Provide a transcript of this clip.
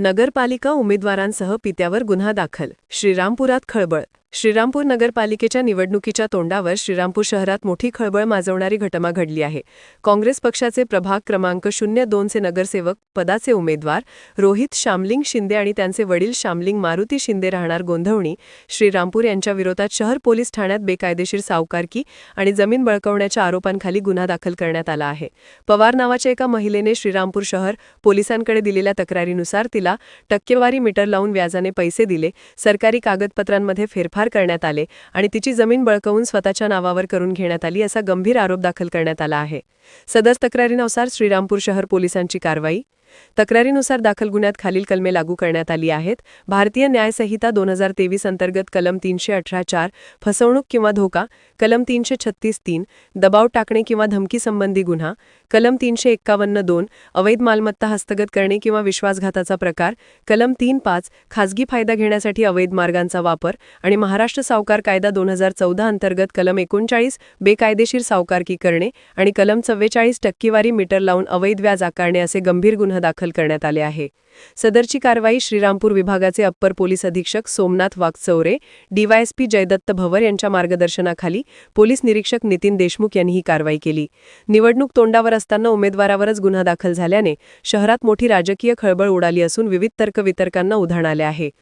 नगरपालिका उमेदवारांसह पित्यावर गुन्हा दाखल. श्रीरामपुरात खळबळ श्रीरामपूर नगरपालिकेच्या निवडणुकीच्या तोंडावर श्रीरामपूर शहरात मोठी खळबळ माजवणारी घटना घडली आहे. काँग्रेस पक्षाचे प्रभाग क्रमांक शून्य दोनचे नगरसेवक पदाचे उमेदवार रोहित शामलिंग शिंदे आणि त्यांचे वडील शामलिंग मारुती शिंदे राहणार गोंधवणी. श्रीरामपूर यांच्या विरोधात शहर पोलीस ठाण्यात बेकायदेशीर सावकारकी आणि जमीन बळकवण्याच्या आरोपांखाली गुन्हा दाखल करण्यात आला आहे. पवार नावाच्या एका महिलेने श्रीरामपूर शहर पोलिसांकडे दिलेल्या तक्रारीनुसार तिला टक्केवारी मीटर लावून व्याजाने पैसे दिले. सरकारी कागदपत्रांमध्ये फेरफार करण्यात आले आणि तिची जमीन बळकवून स्वतःच्या नावावर करून घेण्यात आली असा गंभीर आरोप दाखल करण्यात आला आहे. सदर तक्रारीनुसार श्रीरामपूर शहर पोलिसांची कारवाई तक्रारीनुसार दाखल गुन्ह्यात खालील कलमे लागू करण्यात आली आहेत. भारतीय न्यायसंहिता दोन हजार तेवीस अंतर्गत कलम तीनशे अठरा चार फसवणूक किंवा धोका कलम तीनशे छत्तीस तीन दबाव टाकणे किंवा धमकीसंबंधी गुन्हा कलम तीनशे एक्कावन्न दोन अवैध मालमत्ता हस्तगत करणे किंवा विश्वासघाताचा प्रकार कलम तीन पाच खासगी फायदा घेण्यासाठी अवैध मार्गांचा वापर आणि महाराष्ट्र सावकार कायदा दोन हजार चौदा अंतर्गत कलम एकोणचाळीस बेकायदेशीर सावकारकी करणे आणि कलम चव्वेचाळीस टक्केवारी मीटर लावून अवैध व्याज आकारणे असे गंभीर गुन्हा दाखल करण्यात आले आहे. सदरची कारवाई श्रीरामपूर विभागाचे अप्पर पोलीस अधीक्षक सोमनाथ वाघचौरे डीवायएसपी जयदत्त भवर यांच्या मार्गदर्शनाखाली पोलीस निरीक्षक नितीन देशमुख यांनी ही कारवाई केली. निवडणूक तोंडावर असताना उमेदवारावरच गुन्हा दाखल झाल्याने शहरात मोठी राजकीय खळबळ उडाली असून विविध तर्कवितर्कांना उधाण आले आहे.